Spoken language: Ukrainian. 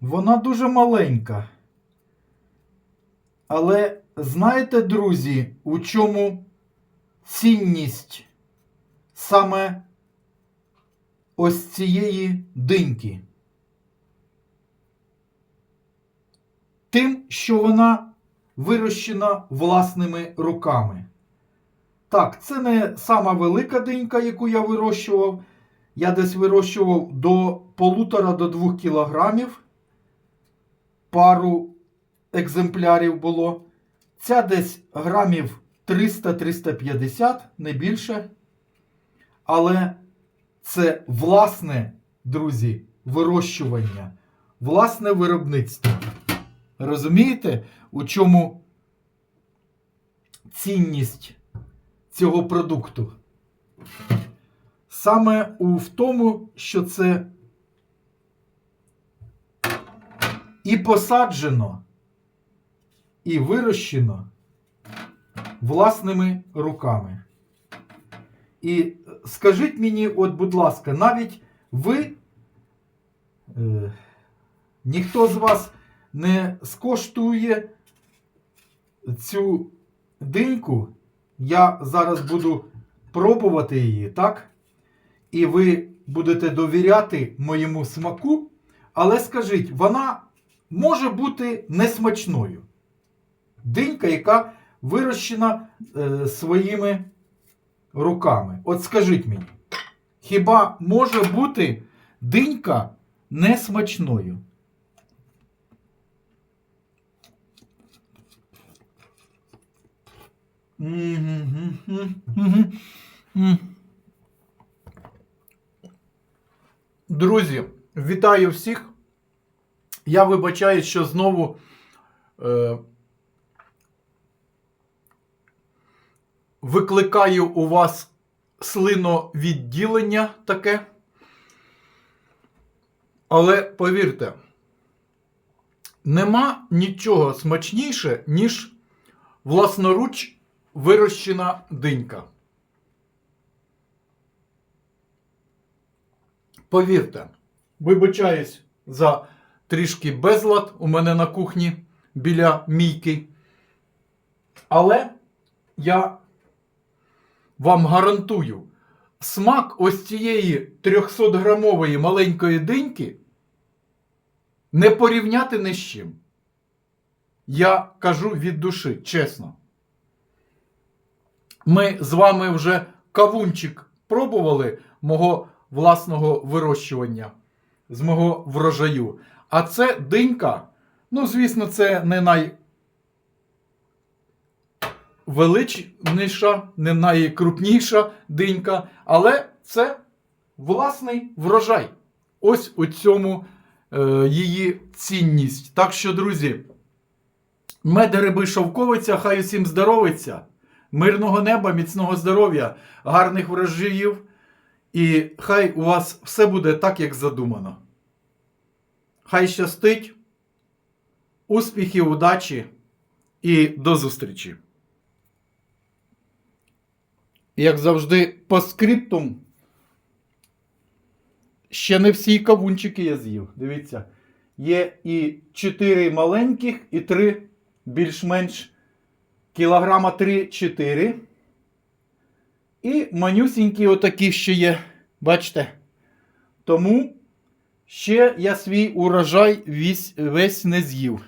Вона дуже маленька. Але знаєте, друзі, у чому цінність саме ось цієї диньки? Тим, що вона вирощена власними руками. Так, це не сама велика динька, яку я вирощував. Я десь вирощував до полутора до двох кілограмів. Пару екземплярів було. Ця десь грамів 300-350, не більше. Але це власне, друзі, вирощування, власне виробництво. Розумієте, у чому цінність цього продукту? Саме у в тому, що це і посаджено, і вирощено власними руками. І скажіть мені, от, будь ласка, навіть ви, е, ніхто з вас не скоштує цю диньку, я зараз буду пробувати її, так? І ви будете довіряти моєму смаку, але скажіть, вона може бути несмачною. Динька, яка вирощена е, своїми руками. От скажіть мені, хіба може бути динька несмачною? Друзі, вітаю всіх. Я вибачаю, що знову е, викликаю у вас слиновідділення таке. Але повірте, нема нічого смачніше, ніж власноруч вирощена динька. Повірте, вибачаюсь за трішки безлад у мене на кухні біля мійки. Але я вам гарантую, смак ось цієї 300-грамової маленької диньки не порівняти ні з чим. Я кажу від душі, чесно. Ми з вами вже кавунчик пробували мого власного вирощування з мого врожаю. А це динька. Ну, звісно, це не найвеличніша, не найкрупніша динька, але це власний врожай. Ось у цьому е, її цінність. Так що, друзі, мед гриби шовковиця, хай усім здоровиться. Мирного неба, міцного здоров'я, гарних врожаїв. І хай у вас все буде так, як задумано. Хай щастить, успіхів, удачі і до зустрічі. Як завжди, по скриптум. Ще не всі кавунчики я з'їв. Дивіться, є і 4 маленьких, і 3 більш-менш кілограма 3-4. І манюсінькі отакі ще є. Бачите? Тому ще я свій урожай весь, весь не з'їв.